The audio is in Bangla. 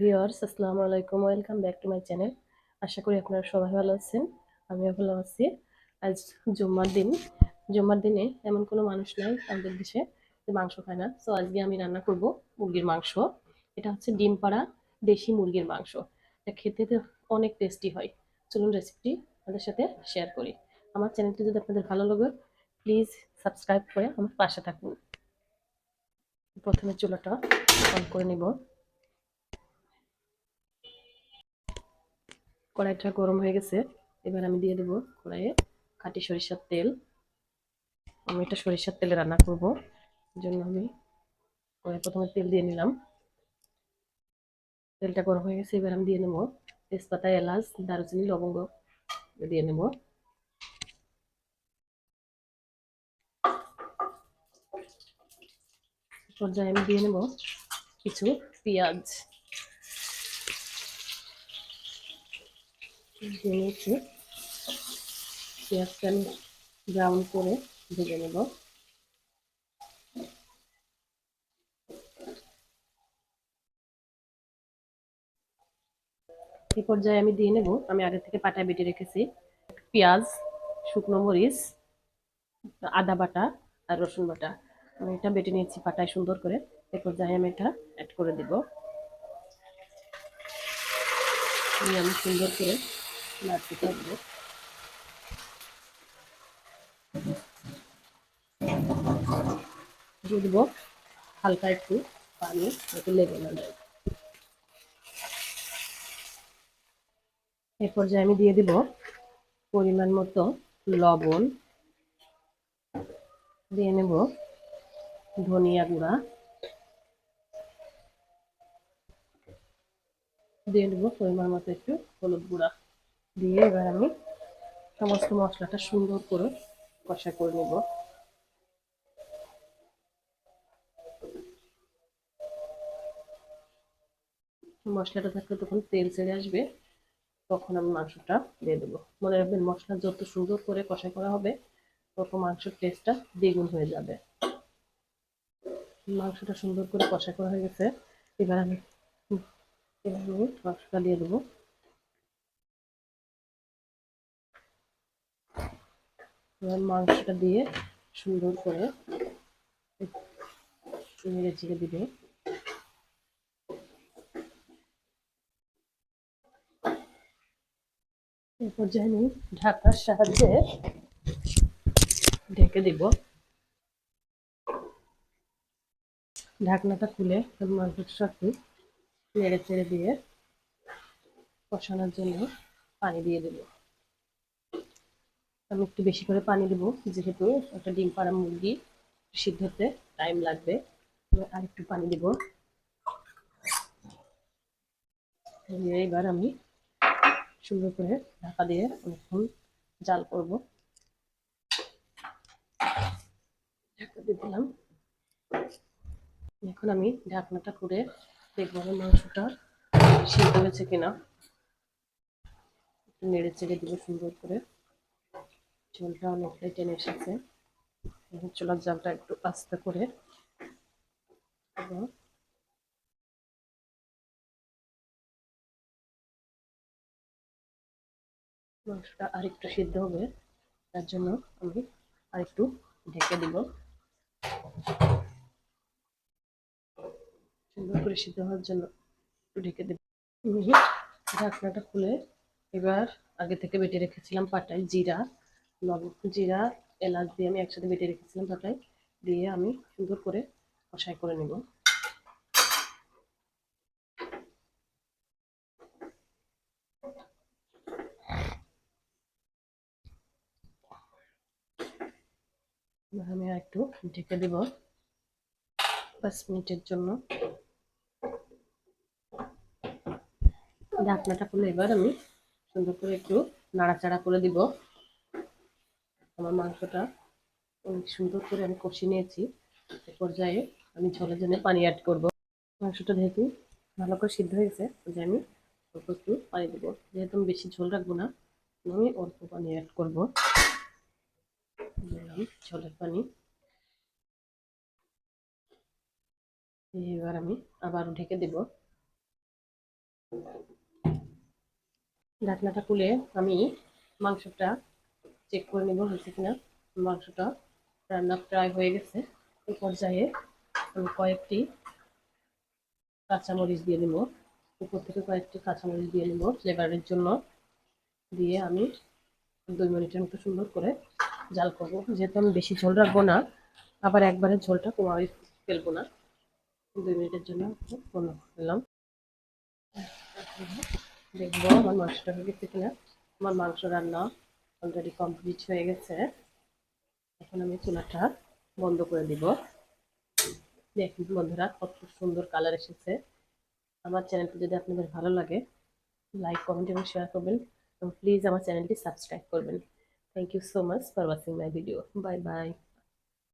ভিউয়ার্স, আসসালামু আলাইকুম। Welcome back to my channel আশা করি আপনারা সবাই ভালো আছেন, আমিও ভালো আছি। আজ জুম্মার দিন। জুম্মার দিনে এমন কোনো মানুষ নাই আমাদের দেশে যে মাংস খায় না। সো আজকে আমি রান্না করব মুরগির মাংস। এটা হচ্ছে ডিম পাড়া দেশি মুরগির মাংস। এটা খেতে অনেক টেস্টি হয়। চলুন রেসিপিটি আপনাদের সাথে শেয়ার করি। আমার চ্যানেলটি যদি আপনাদের ভালো লাগে প্লিজ সাবস্ক্রাইব করে আমার পাশে থাকুন। প্রথমে চুলাটা অন করে নিব। কড়াইটা গরম হয়ে গেছে। এবার আমি দিয়ে দেবো কড়াইয়ে খাঁটি সরিষার তেল। আমি এটা সরিষার তেলে রান্না করব। জন্য আমি কড়াই প্রথমে তেল দিয়ে নিলাম। তেলটা গরম হয়ে গেছে, এবার আমি দিয়ে নেব তেজপাতা, এলাচ, দারুচিনি, লবঙ্গ দিয়ে নেব। পর্যায়ে আমি দিয়ে নেব কিছু পেঁয়াজ। নিচ্ছি পেঁয়াজটা আমি ব্রাউন করে ভেজে নেব। এই পর্যায়ে আমি দিয়ে নেব, আমি আগে থেকে পাটায় বেটে রেখেছি পেঁয়াজ, শুকনো মরিচ, আদা বাটা আর রসুন বাটা। আমি এটা বেটে নিয়েছি পাটায় সুন্দর করে। এ পর্যায়ে আমি এটা অ্যাড করে দেব। আমি সুন্দর করে নাড়তে থাকব দিয়ে দেবো হালকা একটু পানি, একটু লেগে না যায় এ পর্যায়ে আমি দিয়ে দিব পরিমাণ মতো লবণ। দিয়ে নেব ধনিয়া গুঁড়া। দিয়ে নেব পরিমাণ মতো একটু হলুদ গুঁড়া। দিয়ে এবার আমি সমস্ত মশলাটা সুন্দর করে কষা করে নেব। মশলাটা থাকলে তখন তেল ছেড়ে আসবে, তখন আমি মাংসটা দিয়ে দেবো। মনে রাখবেন, মশলা যত সুন্দর করে কষা করা হবে, তত মাংসের টেস্টটা দ্বিগুণ হয়ে যাবে। মাংসটা সুন্দর করে কষা করা হয়ে গেছে। এবার আমি এবার আমি মাংসটা দিয়ে দেবো। এবার মাংসটা দিয়ে সুন্দর করে নেড়ে চেড়ে দিবে। এই পর্যায়ে আমি ঢাকার সাহায্যে ঢেকে দিব। ঢাকনাটা খুলে মাংসের সাথে নেড়ে চেড়ে দিয়ে কষানোর জন্য পানি দিয়ে দেব। আমি একটু বেশি করে পানি দেবো, যেহেতু একটা ডিম পাড়া মুরগি সিদ্ধ হতে টাইম লাগবে। আর একটু পানি দিব। এবার আমি সুন্দর করে ঢাকা দিয়ে অনেকক্ষণ জাল করব। ঢাকা দিয়ে দিলাম। এখন আমি ঢাকনাটা করে দেখব মাংসটা সিদ্ধ হয়েছে কিনা। একটু নেড়ে চেড়ে দিব সুন্দর করে। ঝোলটা অনেকটাই টেনে এসেছে। চোলার জালটা একটু আস্তে করে। মাংসটা আরেকটু সিদ্ধ হবে, তার জন্য আমি আরেকটু ঢেকে দিব। সুন্দর করে সিদ্ধ হওয়ার জন্য একটু ঢেকে দেব। ঢাকনাটা খুলে এবার আগে থেকে বেটে রেখেছিলাম পাটায় জিরা। লবণ, জিরা, এলাচ দিয়ে আমি একসাথে বেটে রেখেছিলাম পাটায় দিয়ে আমি সুন্দর করে কষাই করে নেব। আমি একটু ঢেকে দেব পাঁচ মিনিটের জন্য। ঢাকনাটা খুলে এবার আমি সুন্দর করে একটু নাড়াচাড়া করে দিব। আমার মাংসটা সুন্দর করে আমি কষিয়ে নিয়েছি। এ পর্যায়ে আমি ঝোলের জন্য পানি অ্যাড করব। মাংসটা যেহেতু ভালো করে সিদ্ধ হয়ে গেছে পর্যায়ে আমি অল্প একটু পানি দেবো। যেহেতু আমি বেশি ঝোল রাখব না, আমি অল্প পানি অ্যাড করব। ঝোলের পানি। এবার আমি আবার ঢেকে দেব। ঢাকনাটা খুলে আমি মাংসটা চেক করে নেব, হয়েছে কিনা মাংসটা রান্না প্রায় হয়ে গেছে। এই পর্যায়ে আমি কয়েকটি কাঁচামরিচ দিয়ে নেব। উপর থেকে কয়েকটি কাঁচামরিচ দিয়ে নেব ফ্লেভারের জন্য। দিয়ে আমি দুই মিনিটের মতো সুন্দর করে জাল করব। যেহেতু আমি বেশি ঝোল রাখব না, আবার একবারে ঝোলটা কমাই ফেলব না। দুই মিনিটের জন্য বন্ধ করলাম দেখব আমার মাংসটা হয়ে গেছে কিনা। আমার মাংস রান্না অলরেডি কমপ্লিট হয়ে গেছে। এখন আমি চুলাটা বন্ধ করে দিব। দেখুন বন্ধুরা, কত সুন্দর কালার এসেছে। আমার চ্যানেলটি যদি আপনাদের ভালো লাগে লাইক কমেন্ট এবং শেয়ার করবেন। এবং প্লিজ আমার চ্যানেলটি সাবস্ক্রাইব করবেন। Thank you so much for watching my video bye bye